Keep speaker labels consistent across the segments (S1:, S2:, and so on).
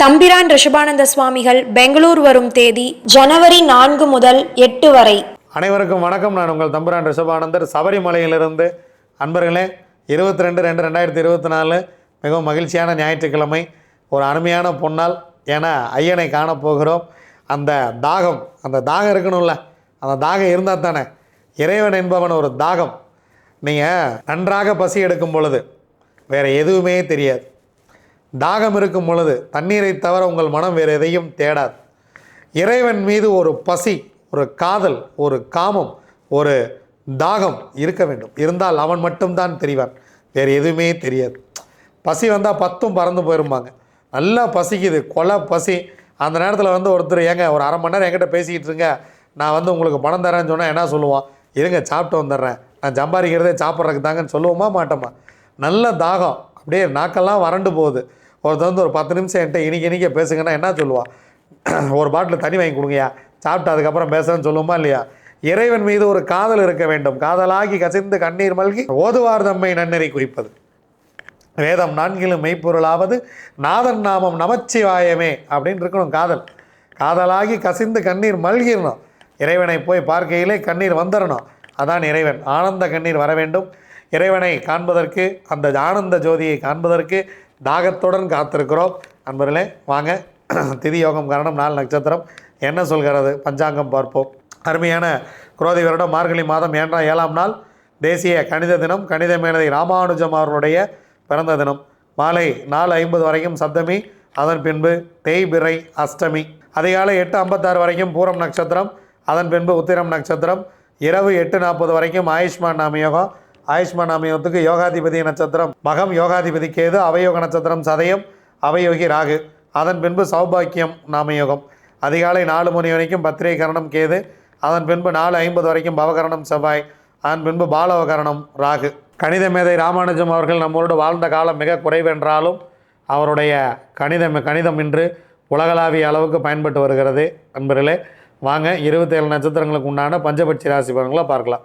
S1: தம்பிரான் ரிஷபானந்த சுவாமிகள் பெங்களூர் வரும் தேதி ஜனவரி நான்கு முதல் எட்டு வரை.
S2: அனைவருக்கும் வணக்கம். நான் உங்கள் தம்பிரான் ரிஷபானந்தர். சபரிமலையிலிருந்து அன்பர்களே இருபத்தி ரெண்டு ரெண்டு ரெண்டாயிரத்தி இருபத்தி நாலு மிகவும் மகிழ்ச்சியான ஞாயிற்றுக்கிழமை. ஒரு அருமையான பொன்னால் ஏன்னா ஐயனை காணப் போகிறோம். அந்த தாகம் அந்த தாகம் இருக்கணும்ல அந்த தாகம் இருந்தால் தானே. இறைவன் என்பவன் ஒரு தாகம். நீங்கள் நன்றாக பசி எடுக்கும் பொழுது வேறு எதுவுமே தெரியாது. தாகம் இருக்கும் பொழுது தண்ணீரை தவிர உங்கள் மனம் வேறு எதையும் தேடாது. இறைவன் மீது ஒரு பசி ஒரு காதல் ஒரு காமம் ஒரு தாகம் இருக்க வேண்டும். இருந்தால் அவன் மட்டும்தான் தெரிவான். வேறு எதுவுமே தெரியாது. பசி வந்தால் பத்தும் பறந்து போயிருப்பாங்க நல்லா பசிக்குது கொலை பசி. அந்த நேரத்தில் வந்து ஒருத்தர் ஏங்க ஒரு அரை மணி நேரம் என்கிட்ட பேசிக்கிட்டு இருங்க. நான் வந்து உங்களுக்கு பணம் தரேன்னு சொன்னால் என்ன சொல்லுவான்? இருங்க சாப்பிட்டு வந்துடுறேன். நான் சம்பாதிக்கிறதே சாப்பிட்றதுக்கு தாங்கன்னு சொல்லுவோமா மாட்டோமா? நல்ல தாகம். அப்படியே நாக்கெல்லாம் வறண்டு போகுது. ஒருத்தர் வந்து ஒரு பத்து நிமிஷம் என்கிட்ட இன்றைக்கி இனிக்க பேசுங்கன்னா என்ன சொல்லுவாள் ஒரு பாட்டில் தண்ணி வாங்கி கொடுங்கயா சாப்பிட்டு அதுக்கப்புறம் பேசுறேன்னு சொல்லுமா இல்லையா? இறைவன் மீது ஒரு காதல் இருக்க வேண்டும். காதலாகி கசிந்து கண்ணீர் மல்கி ஓதுவார் தம்மை நன்னெறி குறிப்பது. வேதம் நான்கிலும் மெய்ப்பொருளாவது நாதன் நாமம் நமச்சிவாயமே அப்படின்னு இருக்கணும் காதல். காதலாகி கசிந்து கண்ணீர் மல்கிடணும் இறைவனை போய் பார்க்கையிலே கண்ணீர் வந்துடணும் அதான் இறைவன். ஆனந்த கண்ணீர் வர வேண்டும். இறைவனை காண்பதற்கு அந்த ஆனந்த ஜோதியை காண்பதற்கு தாகத்துடன் காத்திருக்கிறோம். அன்பர்களே வாங்க. திதி யோகம் கரணம் நாலு நட்சத்திரம். என்ன சொல்கிறது? பஞ்சாங்கம் பார்ப்போம். அருமையான குரோதி வருடம் மார்கழி மாதம் ஏன்றாம் ஏழாம் நாள்? தேசிய கணித தினம் கணித மேலதை ராமானுஜம் அவர்களுடைய பிறந்த தினம். மாலை நாலு ஐம்பது வரைக்கும் சப்தமி அதன் பின்பு தேய்பிறை அஷ்டமி. அதிகாலை எட்டு ஐம்பத்தாறு வரைக்கும் பூரம் நட்சத்திரம் அதன் பின்பு உத்திரம் நட்சத்திரம். இரவு எட்டு நாற்பது வரைக்கும் ஆயுஷ்மான் நாமயோகம். ஆயுஷ்மான் அமையத்துக்கு யோகாதிபதி நட்சத்திரம் மகம் யோகாதிபதி கேது அவயோக நட்சத்திரம் சதயம் அவயோகி ராகு. அதன் பின்பு சௌபாக்கியம் நாமயோகம். அதிகாலை நாலு மணி வரைக்கும் பத்திரை கரணம் கேது. அதன் பின்பு நாலு ஐம்பது வரைக்கும் பவகரணம் செவ்வாய். அதன் பின்பு பாலவகரணம் ராகு. கணித மேதை ராமானுஜம் அவர்கள் நம்மளோடு வாழ்ந்த காலம் மிக குறைவென்றாலும் அவருடைய கணிதம் கணிதம் இன்று உலகளாவிய அளவுக்கு பயன்பட்டு வருகிறது. நண்பர்களே வாங்க இருபத்தேழு நட்சத்திரங்களுக்கு உண்டான பஞ்சபட்சி ராசி பலன்களை பார்க்கலாம்.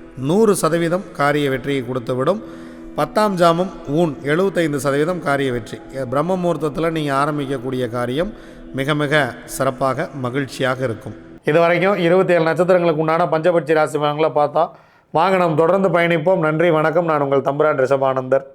S2: நூறு சதவீதம் காரிய வெற்றியை கொடுத்துவிடும். பத்தாம் ஜாமம் ஊன் எழுபத்தைந்து சதவீதம் காரிய வெற்றி. பிரம்ம முகூர்த்தத்தில் நீங்கள் ஆரம்பிக்கக்கூடிய காரியம் மிக மிக சிறப்பாக மகிழ்ச்சியாக இருக்கும். இது வரைக்கும் இருபத்தி ஏழு நட்சத்திரங்களுக்கு உண்டான பஞ்சபட்சி ராசி பலன்களை பார்த்தா வாங்க நாம் தொடர்ந்து பயணிப்போம். நன்றி வணக்கம். நான் உங்கள் தம்புரான் ரிஷபானந்தர்.